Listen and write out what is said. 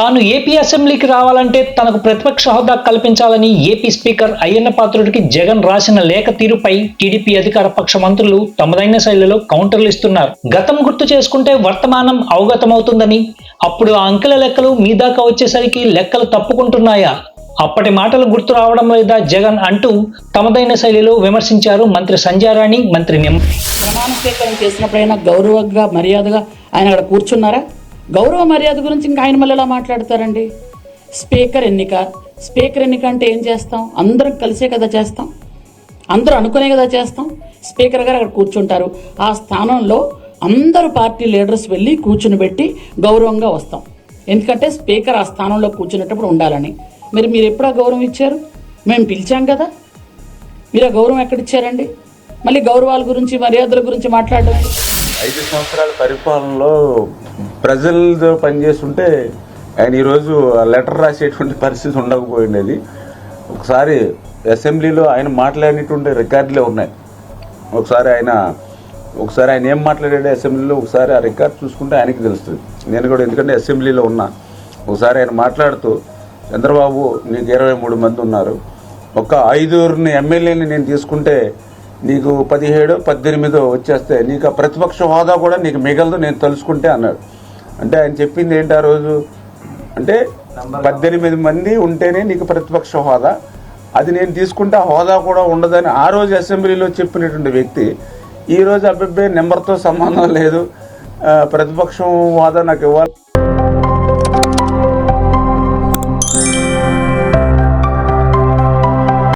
తాను ఏపీ అసెంబ్లీకి రావాలంటే తనకు ప్రతిపక్ష హోదా కల్పించాలని ఏపీ స్పీకర్ అయ్యన్న పాత్రుడికి జగన్ రాసిన లేఖ తీరుపై టీడీపీ అధికార పక్ష మంత్రులు తమదైన శైలిలో కౌంటర్లు ఇస్తున్నారు. గతం గుర్తు చేసుకుంటే వర్తమానం అవగతమవుతుందని అప్పుడు ఆ అంకెల లెక్కలు మీ దాకా వచ్చేసరికి లెక్కలు తప్పుకుంటున్నాయా? అప్పటి మాటలు గుర్తు రావడం లేదా జగన్ అంటూ తమదైన శైలిలో విమర్శించారు మంత్రి సంజారాణి మంత్రి నిమ్మ ప్రమాణ స్వీకారం చేసినప్పుడైనా గౌరవంగా మర్యాదగా ఆయన అక్కడ కూర్చున్నారా? గౌరవ మర్యాద గురించి ఇంకా ఆయన మళ్ళీ ఎలా మాట్లాడతారండి? స్పీకర్ ఎన్నిక. స్పీకర్ ఎన్నిక అంటే ఏం చేస్తాం? అందరం కలిసే కదా చేస్తాం? అందరూ అనుకునే కదా చేస్తాం? స్పీకర్ గారు అక్కడ కూర్చుంటారు. ఆ స్థానంలో అందరూ పార్టీ లీడర్స్ వెళ్ళి కూర్చుని పెట్టి గౌరవంగా వస్తాం. ఎందుకంటే స్పీకర్ ఆ స్థానంలో కూర్చునేటప్పుడు ఉండాలని. మరి మీరు ఎప్పుడు ఆ గౌరవం ఇచ్చారు? మేము పిలిచాం కదా. మీరు ఆ గౌరవం ఎక్కడిచ్చారండి మళ్ళీ గౌరవాల గురించి మర్యాదల గురించి మాట్లాడడం. ఐదు సంవత్సరాల పరిపాలనలో ప్రజలతో పనిచేస్తుంటే ఆయన ఈరోజు లెటర్ రాసేటువంటి పరిస్థితి ఉండకపోయినది ఒకసారి అసెంబ్లీలో ఆయన మాట్లాడినటువంటి రికార్డులే ఉన్నాయి. ఒకసారి ఆయన ఒకసారి ఆయన ఏం మాట్లాడాడు అసెంబ్లీలో ఒకసారి ఆ రికార్డ్ చూసుకుంటే ఆయనకి తెలుస్తుంది. నేను కూడా ఎందుకంటే అసెంబ్లీలో ఉన్నా. ఒకసారి ఆయన మాట్లాడుతూ చంద్రబాబు నీకు ఇరవై మూడు మంది ఉన్నారు. ఒక ఐదుగురిని ఎమ్మెల్యేని నేను తీసుకుంటే నీకు పదిహేడు పద్దెనిమిదో వచ్చేస్తే నీకు ఆ ప్రతిపక్ష హోదా కూడా నీకు మిగలదు నేను తెలుసుకుంటే అన్నాడు. అంటే ఆయన చెప్పింది ఏంటి ఆ రోజు? అంటే పద్దెనిమిది మంది ఉంటేనే నీకు ప్రతిపక్ష హోదా. అది నేను తీసుకుంటే ఆ హోదా కూడా ఉండదని ఆ రోజు అసెంబ్లీలో చెప్పినటువంటి వ్యక్తి ఈ రోజు అబ్బాయి నెంబర్తో సంబంధం లేదు. ప్రతిపక్షం హోదా నాకు ఇవ్వాలి.